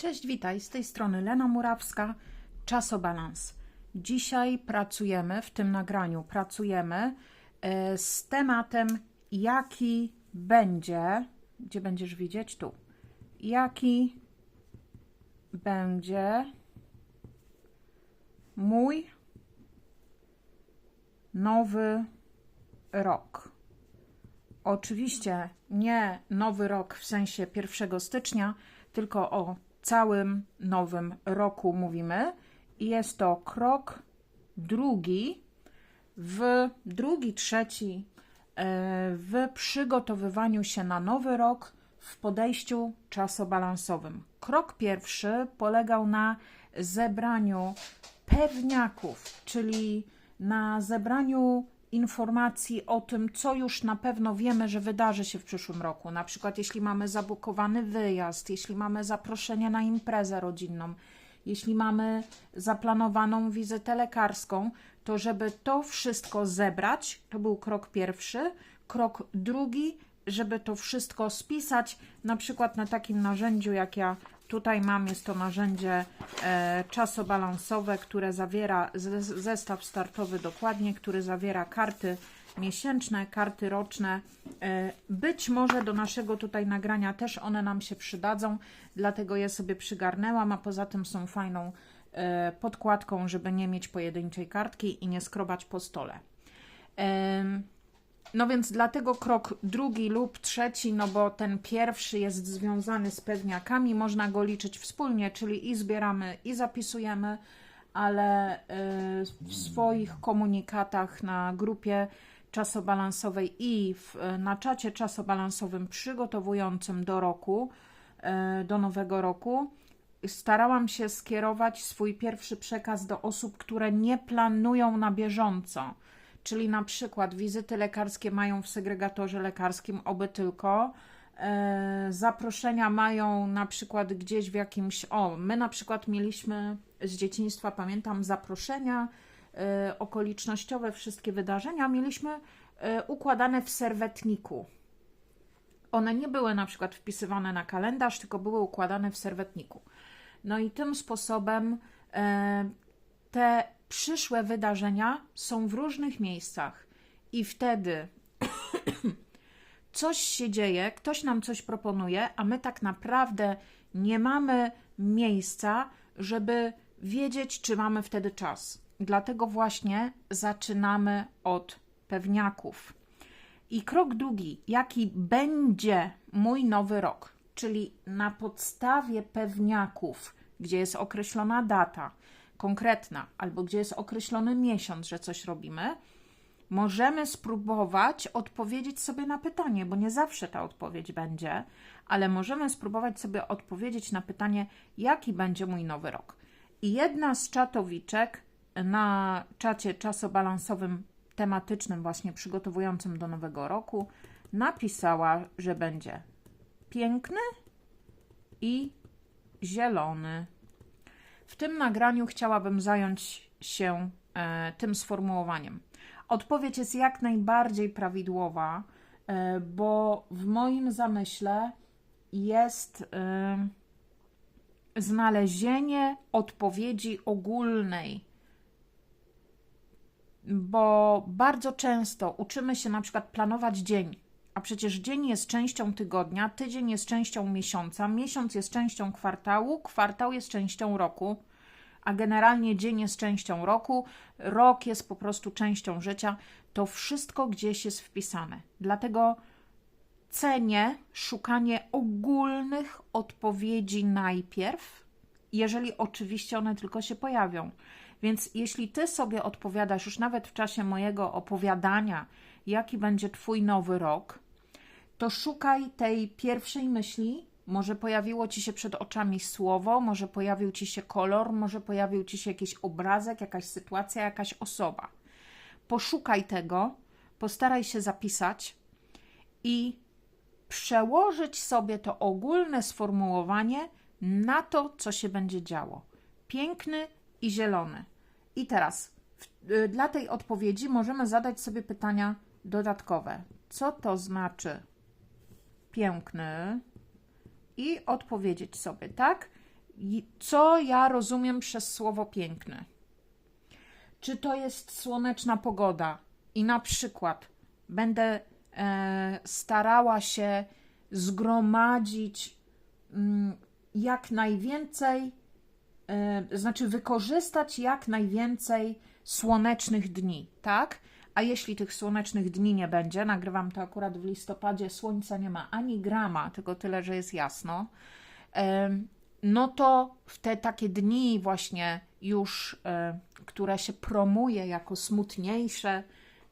Cześć, witaj. Z tej strony Lena Murawska, Czasobalans. Dzisiaj pracujemy, w tym nagraniu pracujemy e, z tematem, jaki będzie, gdzie będziesz widzieć? Tu. Jaki będzie mój nowy rok. Oczywiście nie nowy rok w sensie 1 stycznia, tylko o całym nowym roku mówimy. Jest to krok drugi w drugi, trzeci e, w przygotowywaniu się na nowy rok w podejściu czasobalansowym. Krok pierwszy polegał na zebraniu pewniaków, czyli na zebraniu informacji o tym, co już na pewno wiemy, że wydarzy się w przyszłym roku. Na przykład, jeśli mamy zabukowany wyjazd, jeśli mamy zaproszenie na imprezę rodzinną, jeśli mamy zaplanowaną wizytę lekarską, to żeby to wszystko zebrać, to był krok pierwszy. Krok drugi, żeby to wszystko spisać, na przykład na takim narzędziu, jak ja tutaj mam, jest to narzędzie e, czasobalansowe, które zawiera zestaw startowy dokładnie, który zawiera karty miesięczne, karty roczne. E, być może do naszego tutaj nagrania też one nam się przydadzą, dlatego je sobie przygarnęłam, a poza tym są fajną e, podkładką, żeby nie mieć pojedynczej kartki i nie skrobać po stole. E, no więc dlatego krok drugi lub trzeci, no bo ten pierwszy jest związany z pewniakami, można go liczyć wspólnie, czyli i zbieramy, i zapisujemy, ale y, w swoich komunikatach na grupie czasobalansowej i w, na czacie czasobalansowym przygotowującym do roku, y, do nowego roku, starałam się skierować swój pierwszy przekaz do osób, które nie planują na bieżąco czyli na przykład wizyty lekarskie mają w segregatorze lekarskim oby tylko, e, zaproszenia mają na przykład gdzieś w jakimś, o, my na przykład mieliśmy z dzieciństwa, pamiętam, zaproszenia e, okolicznościowe, wszystkie wydarzenia mieliśmy e, układane w serwetniku. One nie były na przykład wpisywane na kalendarz, tylko były układane w serwetniku. No i tym sposobem te przyszłe wydarzenia są w różnych miejscach i wtedy coś się dzieje, ktoś nam coś proponuje, a my tak naprawdę nie mamy miejsca, żeby wiedzieć, czy mamy wtedy czas. Dlatego właśnie zaczynamy od pewniaków. I krok drugi, jaki będzie mój nowy rok, czyli na podstawie pewniaków, gdzie jest określona data, konkretna, albo gdzie jest określony miesiąc, że coś robimy, możemy spróbować odpowiedzieć sobie na pytanie, bo nie zawsze ta odpowiedź będzie, ale możemy spróbować sobie odpowiedzieć na pytanie, jaki będzie mój nowy rok. I jedna z czatowiczek na czacie czasobalansowym tematycznym, właśnie przygotowującym do nowego roku, napisała, że będzie piękny i zielony. W tym nagraniu chciałabym zająć się e, tym sformułowaniem. Odpowiedź jest jak najbardziej prawidłowa, e, bo w moim zamyśle jest e, znalezienie odpowiedzi ogólnej. Bo bardzo często uczymy się na przykład planować dzień, a przecież dzień jest częścią tygodnia, tydzień jest częścią miesiąca, miesiąc jest częścią kwartału, kwartał jest częścią roku, a generalnie dzień jest częścią roku, rok jest po prostu częścią życia. To wszystko gdzieś jest wpisane. Dlatego cenię szukanie ogólnych odpowiedzi najpierw, jeżeli oczywiście one tylko się pojawią. Więc jeśli ty sobie odpowiadasz już nawet w czasie mojego opowiadania, jaki będzie twój nowy rok, to szukaj tej pierwszej myśli, może pojawiło ci się przed oczami słowo, może pojawił ci się kolor, może pojawił ci się jakiś obrazek, jakaś sytuacja, jakaś osoba. Poszukaj tego, postaraj się zapisać i przełożyć sobie to ogólne sformułowanie na to, co się będzie działo. Piękny i zielony. I teraz w, dla tej odpowiedzi możemy zadać sobie pytania dodatkowe. Co to znaczy piękny i odpowiedzieć sobie, tak? Co ja rozumiem przez słowo piękny? Czy to jest słoneczna pogoda i na przykład będę e, starała się zgromadzić mm, jak najwięcej, e, znaczy wykorzystać jak najwięcej słonecznych dni, tak? A jeśli tych słonecznych dni nie będzie, nagrywam to akurat w listopadzie, słońca nie ma ani grama, tylko tyle, że jest jasno, no to w te takie dni właśnie już, które się promuje jako smutniejsze,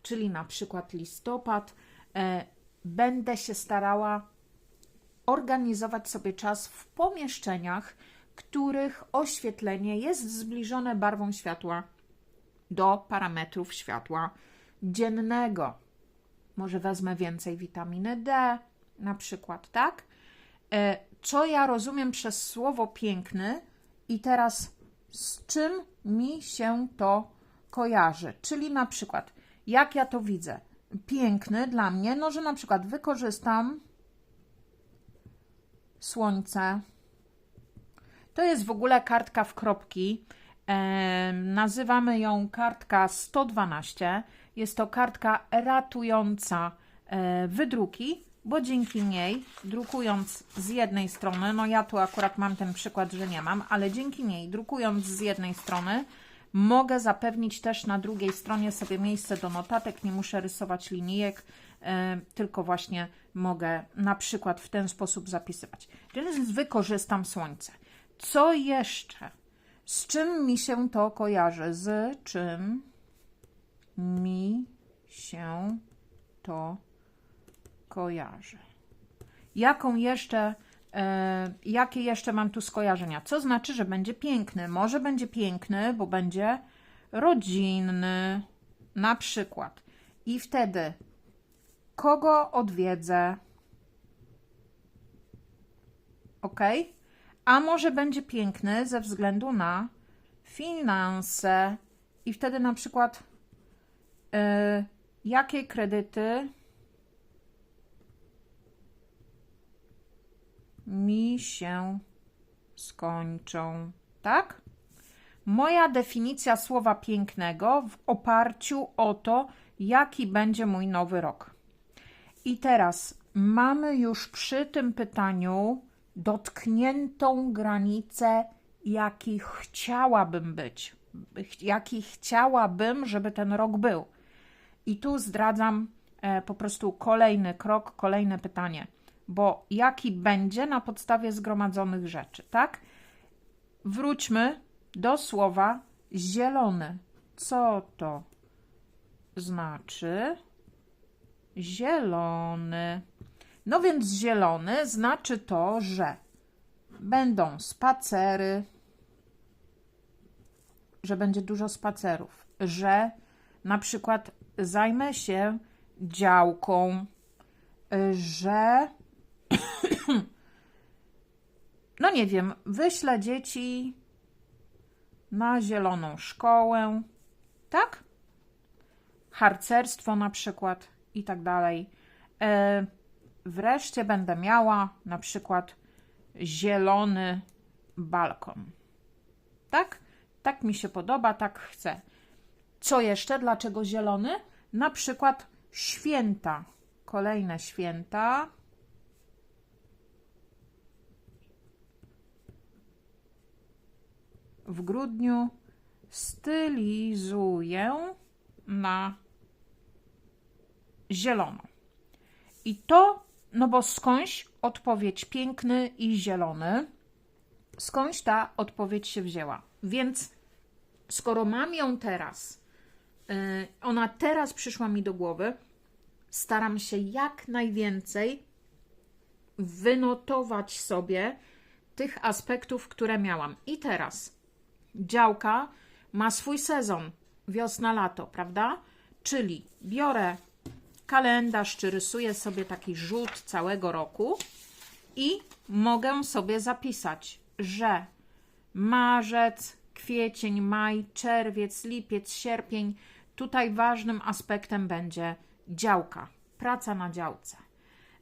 czyli na przykład listopad, e, będę się starała organizować sobie czas w pomieszczeniach, których oświetlenie jest zbliżone barwą światła do parametrów światła dziennego. Może wezmę więcej witaminy D, na przykład, tak? E, Co ja rozumiem przez słowo piękny i teraz z czym mi się to kojarzy? Czyli na przykład, jak ja to widzę? Piękny dla mnie, no że na przykład wykorzystam słońce. To jest w ogóle kartka w kropki. Em, nazywamy ją kartka 112. Jest to kartka ratująca e, wydruki, bo dzięki niej, drukując z jednej strony, no ja tu akurat mam ten przykład, że nie mam, ale dzięki niej, drukując z jednej strony, mogę zapewnić też na drugiej stronie sobie miejsce do notatek, nie muszę rysować linijek, e, tylko właśnie mogę na przykład w ten sposób zapisywać. Więc wykorzystam słońce. Co jeszcze? Z czym mi się to kojarzy? Z czym mi się to kojarzy? Jaką jeszcze, e, jakie jeszcze mam tu skojarzenia? Co znaczy, że będzie piękny? Może będzie piękny, bo będzie rodzinny, na przykład. I wtedy kogo odwiedzę? Ok? A może będzie piękny ze względu na finanse. I wtedy na przykład e, jakie kredyty mi się skończą, tak? Moja definicja słowa pięknego w oparciu o to, jaki będzie mój nowy rok. I teraz mamy już przy tym pytaniu dotkniętą granicę, jaki chciałabym być, jaki chciałabym, żeby ten rok był. I tu zdradzam e, po prostu kolejny krok, kolejne pytanie, bo jaki będzie na podstawie zgromadzonych rzeczy, tak? Wróćmy do słowa zielony. Co to znaczy? Zielony. No więc zielony znaczy to, że będą spacery, że będzie dużo spacerów, że na przykład zajmę się działką, że no nie wiem, wyślę dzieci na zieloną szkołę, tak? Harcerstwo na przykład i tak dalej. E, wreszcie będę miała na przykład zielony balkon. Tak? Tak mi się podoba, tak chcę. Co jeszcze? Dlaczego zielony? Na przykład święta. Kolejne święta. W grudniu stylizuję na zielono. I to, no bo skądś odpowiedź piękny i zielony, skądś ta odpowiedź się wzięła. Więc skoro mam ją teraz, ona teraz przyszła mi do głowy, staram się jak najwięcej wynotować sobie tych aspektów, które miałam. I teraz działka ma swój sezon, wiosna, lato, prawda? Czyli biorę kalendarz, czy rysuję sobie taki rzut całego roku i mogę sobie zapisać, że marzec, kwiecień, maj, czerwiec, lipiec, sierpień, tutaj ważnym aspektem będzie działka, praca na działce.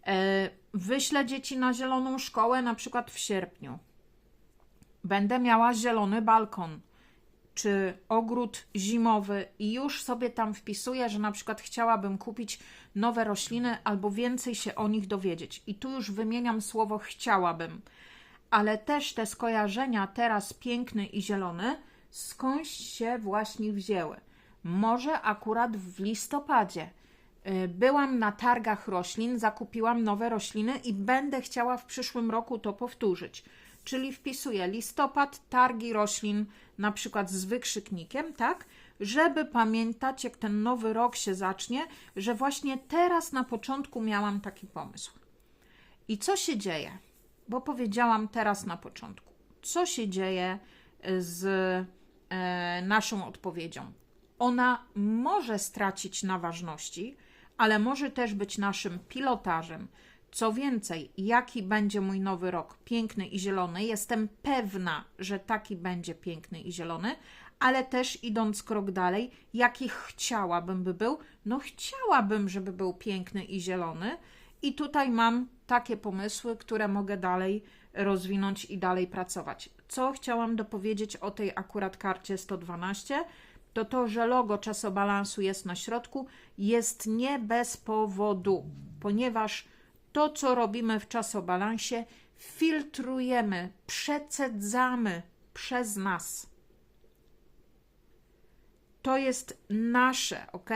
E, wyślę dzieci na zieloną szkołę na przykład w sierpniu. będę miała zielony balkon czy ogród zimowy i już sobie tam wpisuję, że na przykład chciałabym kupić nowe rośliny albo więcej się o nich dowiedzieć. I tu już wymieniam słowo chciałabym. Ale też te skojarzenia teraz piękny i zielony skądś się właśnie wzięły. Może akurat w listopadzie. Y, Byłam na targach roślin, zakupiłam nowe rośliny i będę chciała w przyszłym roku to powtórzyć. Czyli wpisuję listopad, targi roślin, na przykład z wykrzyknikiem, tak? Żeby pamiętać, jak ten nowy rok się zacznie, że właśnie teraz na początku miałam taki pomysł. I co się dzieje? Bo powiedziałam teraz na początku. Co się dzieje z e, naszą odpowiedzią? Ona może stracić na ważności, ale może też być naszym pilotażem. Co więcej, jaki będzie mój nowy rok? Piękny i zielony. Jestem pewna, że taki będzie piękny i zielony, ale też idąc krok dalej, jaki chciałabym, by był? No, chciałabym, żeby był piękny i zielony. I tutaj mam takie pomysły, które mogę dalej rozwinąć i dalej pracować. Co chciałam dopowiedzieć o tej akurat karcie 112? To to, że logo czasobalansu jest na środku, jest nie bez powodu, ponieważ to, co robimy w czasobalansie, filtrujemy, przecedzamy przez nas. To jest nasze, ok?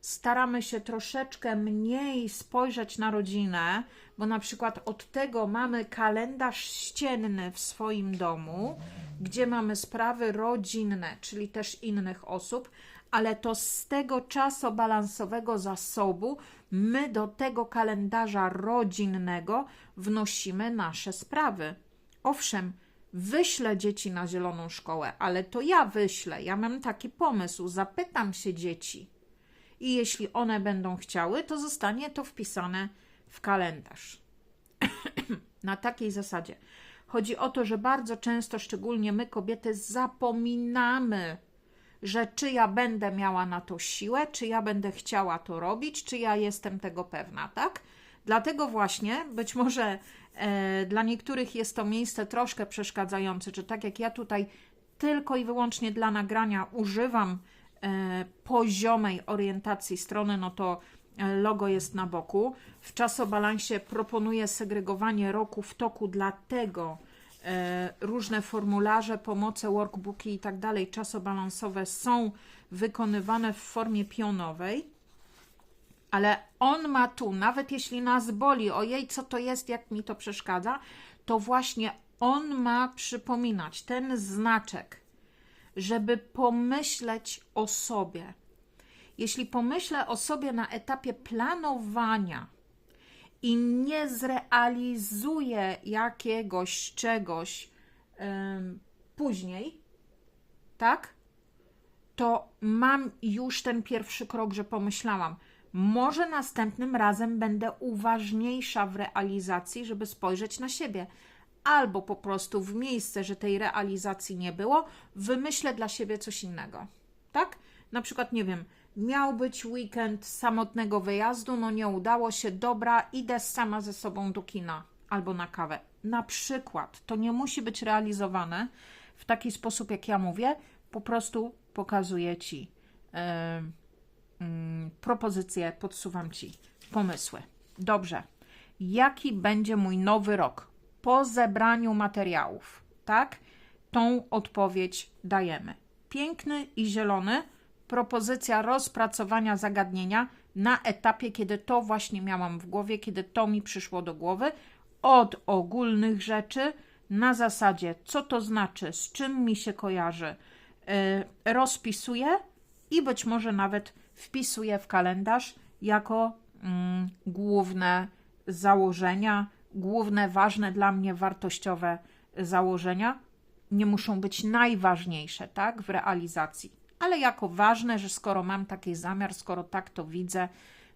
Staramy się troszeczkę mniej spojrzeć na rodzinę, bo na przykład od tego mamy kalendarz ścienny w swoim domu, gdzie mamy sprawy rodzinne, czyli też innych osób, ale to z tego czasobalansowego zasobu my do tego kalendarza rodzinnego wnosimy nasze sprawy. Owszem, wyślę dzieci na zieloną szkołę, ale to ja wyślę. Ja mam taki pomysł, zapytam się dzieci. I jeśli one będą chciały, to zostanie to wpisane w kalendarz. na takiej zasadzie. Chodzi o to, że bardzo często, szczególnie my kobiety, zapominamy, że czy ja będę miała na to siłę, czy ja będę chciała to robić, czy ja jestem tego pewna, tak? Dlatego właśnie być może e, dla niektórych jest to miejsce troszkę przeszkadzające, czy tak jak ja tutaj tylko i wyłącznie dla nagrania używam e, poziomej orientacji strony, no to logo jest na boku. W czasobalansie proponuję segregowanie roku w toku, dlatego e, różne formularze, pomoce, workbooki i tak dalej czasobalansowe są wykonywane w formie pionowej. Ale on ma tu, nawet jeśli nas boli, ojej, co to jest, jak mi to przeszkadza, to właśnie on ma przypominać ten znaczek, żeby pomyśleć o sobie. Jeśli pomyślę o sobie na etapie planowania i nie zrealizuję jakiegoś czegoś em, później, tak? To mam już ten pierwszy krok, że pomyślałam. Może następnym razem będę uważniejsza w realizacji, żeby spojrzeć na siebie. Albo po prostu w miejsce, że tej realizacji nie było, wymyślę dla siebie coś innego. Tak? Na przykład, nie wiem, miał być weekend samotnego wyjazdu, no nie udało się, dobra, idę sama ze sobą do kina albo na kawę. Na przykład, to nie musi być realizowane w taki sposób, jak ja mówię, po prostu pokazuję ci. Yy, mm, propozycje, podsuwam Ci pomysły. Dobrze. Jaki będzie mój nowy rok? Po zebraniu materiałów, tak? Tą odpowiedź dajemy. Piękny i zielony. Propozycja rozpracowania zagadnienia na etapie, kiedy to właśnie miałam w głowie, kiedy to mi przyszło do głowy, od ogólnych rzeczy na zasadzie, co to znaczy, z czym mi się kojarzy, yy, rozpisuję i być może nawet wpisuję w kalendarz jako mm, główne założenia, główne, ważne dla mnie, wartościowe założenia. Nie muszą być najważniejsze, tak, w realizacji, ale jako ważne, że skoro mam taki zamiar, skoro tak to widzę,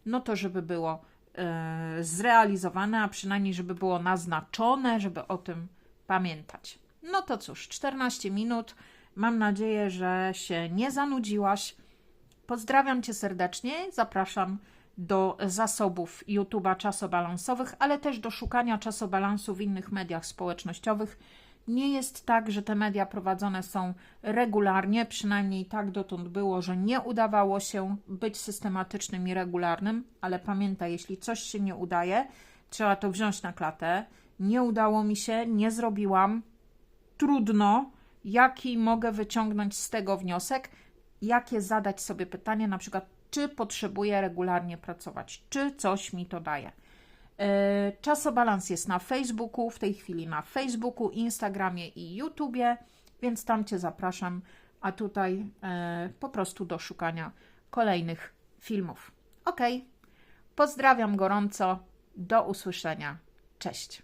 no to żeby było e, zrealizowane, a przynajmniej żeby było naznaczone, żeby o tym pamiętać. No to cóż, 14 minut. Mam nadzieję, że się nie zanudziłaś. Pozdrawiam Cię serdecznie. Zapraszam do zasobów YouTube'a czasobalansowych, ale też do szukania czasobalansu w innych mediach społecznościowych. Nie jest tak, że te media prowadzone są regularnie, przynajmniej tak dotąd było, że nie udawało się być systematycznym i regularnym, ale pamiętaj, jeśli coś się nie udaje, trzeba to wziąć na klatę. Nie udało mi się, nie zrobiłam, trudno, jaki mogę wyciągnąć z tego wniosek, jakie zadać sobie pytanie, na przykład, czy potrzebuję regularnie pracować, czy coś mi to daje. E, Czasobalans jest na Facebooku, w tej chwili na Facebooku, Instagramie i YouTubie, więc tam Cię zapraszam, a tutaj e, po prostu do szukania kolejnych filmów. Ok, pozdrawiam gorąco, do usłyszenia, cześć.